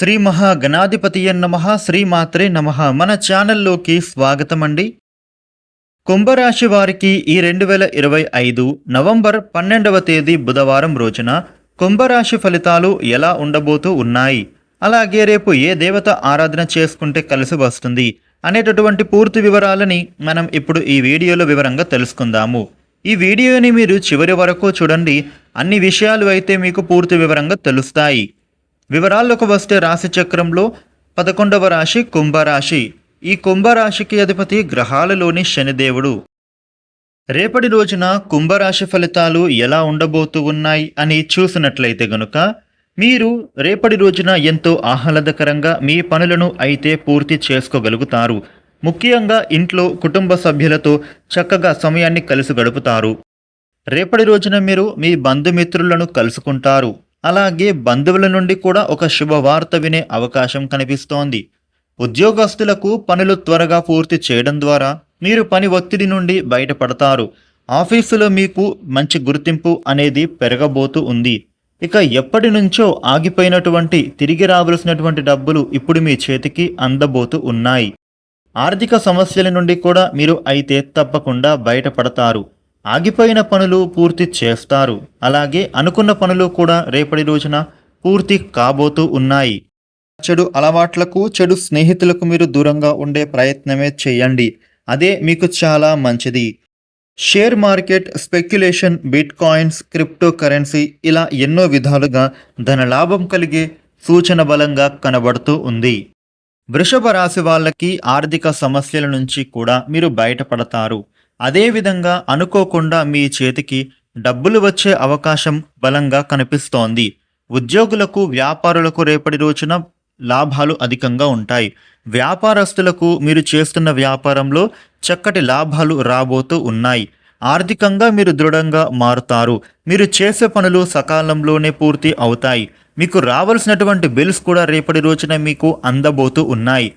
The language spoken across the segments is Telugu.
శ్రీ మహాగణాధిపతియ నమ శ్రీమాత్రే నమ. మన ఛానల్లోకి స్వాగతం అండి కుంభరాశి వారికి ఈ రెండు వేల ఇరవై ఐదు నవంబర్ పన్నెండవ తేదీ బుధవారం రోజున కుంభరాశి ఫలితాలు ఎలా ఉండబోతూ ఉన్నాయి? అలాగే రేపు ఏ దేవత ఆరాధన చేసుకుంటే కలిసి వస్తుంది అనేటటువంటి పూర్తి వివరాలని మనం ఇప్పుడు ఈ వీడియోలో వివరంగా తెలుసుకుందాము. ఈ వీడియోని మీరు చివరి వరకు చూడండి. అన్ని విషయాలు అయితే మీకు పూర్తి వివరంగా తెలుస్తాయి. వివరాల్లోకి వస్తే రాశి చక్రంలో పదకొండవ రాశి కుంభరాశి. ఈ కుంభరాశికి అధిపతి గ్రహాలలోని శనిదేవుడు. రేపటి రోజున కుంభరాశి ఫలితాలు ఎలా ఉండబోతూ ఉన్నాయి అని చూసినట్లయితే గనుక మీరు రేపటి రోజున ఎంతో ఆహ్లాదకరంగా మీ పనులను అయితే పూర్తి చేసుకోగలుగుతారు. ముఖ్యంగా ఇంట్లో కుటుంబ సభ్యులతో చక్కగా సమయాన్ని కలిసి గడుపుతారు. రేపటి రోజున మీరు మీ బంధుమిత్రులను కలుసుకుంటారు. అలాగే బంధువుల నుండి కూడా ఒక శుభవార్త వినే అవకాశం కనిపిస్తోంది. ఉద్యోగస్తులకు పనులు త్వరగా పూర్తి చేయడం ద్వారా మీరు పని ఒత్తిడి నుండి బయటపడతారు. ఆఫీసులో మీకు మంచి గుర్తింపు అనేది పెరగబోతూ ఉంది. ఇక ఎప్పటి నుంచో ఆగిపోయినటువంటి తిరిగి రావలసినటువంటి డబ్బులు ఇప్పుడు మీ చేతికి అందబోతూ ఉన్నాయి. ఆర్థిక సమస్యల నుండి కూడా మీరు అయితే తప్పకుండా బయటపడతారు. ఆగిపోయిన పనులు పూర్తి చేస్తారు. అలాగే అనుకున్న పనులు కూడా రేపటి రోజున పూర్తి కాబోతూ ఉన్నాయి. చెడు అలవాట్లకు చెడు స్నేహితులకు మీరు దూరంగా ఉండే ప్రయత్నమే చేయండి. అదే మీకు చాలా మంచిది. Share market speculation bitcoins cryptocurrency ఇలా ఎన్నో విధాలుగా ధన లాభం కలిగే సూచన బలంగా కనబడుతూ ఉంది. వృషభ రాశి వాళ్ళకి ఆర్థిక సమస్యల నుంచి కూడా మీరు బయటపడతారు. అదేవిధంగా అనుకోకుండా మీ చేతికి డబ్బులు వచ్చే అవకాశం బలంగా కనిపిస్తోంది. ఉద్యోగులకు వ్యాపారులకు రేపటి రోజున లాభాలు అధికంగా ఉంటాయి. వ్యాపారస్తులకు మీరు చేస్తున్న వ్యాపారంలో చక్కటి లాభాలు రాబోతూ ఉన్నాయి. ఆర్థికంగా మీరు దృఢంగా మారుతారు. మీరు చేసే పనులు సకాలంలోనే పూర్తి అవుతాయి. మీకు రావాల్సినటువంటి బిల్స్ కూడా రేపటి రోజున మీకు అందబోతూ ఉన్నాయి.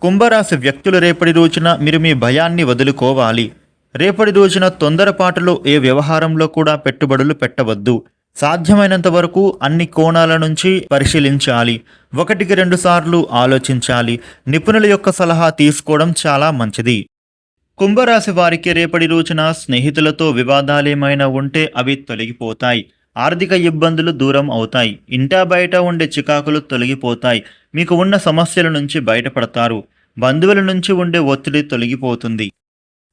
కుంభరాశి వ్యక్తులు రేపటి రోజున మీరు మీ భయాన్ని వదులుకోవాలి. రేపటి రోజున తొందరపాటులో ఏ వ్యవహారంలో కూడా పెట్టుబడులు పెట్టవద్దు. సాధ్యమైనంత వరకు అన్ని కోణాల నుంచి పరిశీలించాలి. ఒకటికి రెండు సార్లు ఆలోచించాలి. నిపుణుల యొక్క సలహా తీసుకోవడం చాలా మంచిది. కుంభరాశి వారికి రేపటి రోజున స్నేహితులతో వివాదాలేమైనా ఉంటే అవి తొలగిపోతాయి. ఆర్థిక ఇబ్బందులు దూరం అవుతాయి. ఇంటా బయట ఉండే చికాకులు తొలగిపోతాయి. మీకు ఉన్న సమస్యల నుంచి బయటపడతారు. బంధువుల నుంచి ఉండే ఒత్తిడి తొలగిపోతుంది.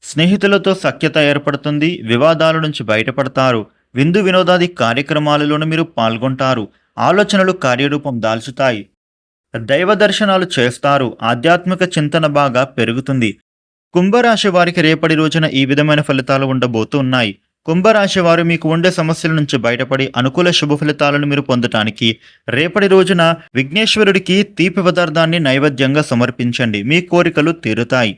స్నేహితులతో సఖ్యత ఏర్పడుతుంది వివాదాల నుంచి బయటపడతారు. విందు వినోదాది కార్యక్రమాలలోనూ మీరు పాల్గొంటారు. ఆలోచనలు కార్యరూపం దాల్చుతాయి. దైవ దర్శనాలు చేస్తారు. ఆధ్యాత్మిక చింతన బాగా పెరుగుతుంది. కుంభరాశి వారికి రేపటి రోజున ఈ విధమైన ఫలితాలు ఉండబోతూ ఉన్నాయి. కుంభరాశి వారు మీకు ఉండే సమస్యల నుంచి బయటపడి అనుకూల శుభ ఫలితాలను మీరు పొందటానికి రేపటి రోజున విఘ్నేశ్వరుడికి తీపి పదార్థాన్ని నైవేద్యంగా సమర్పించండి. మీ కోరికలు తీరుతాయి.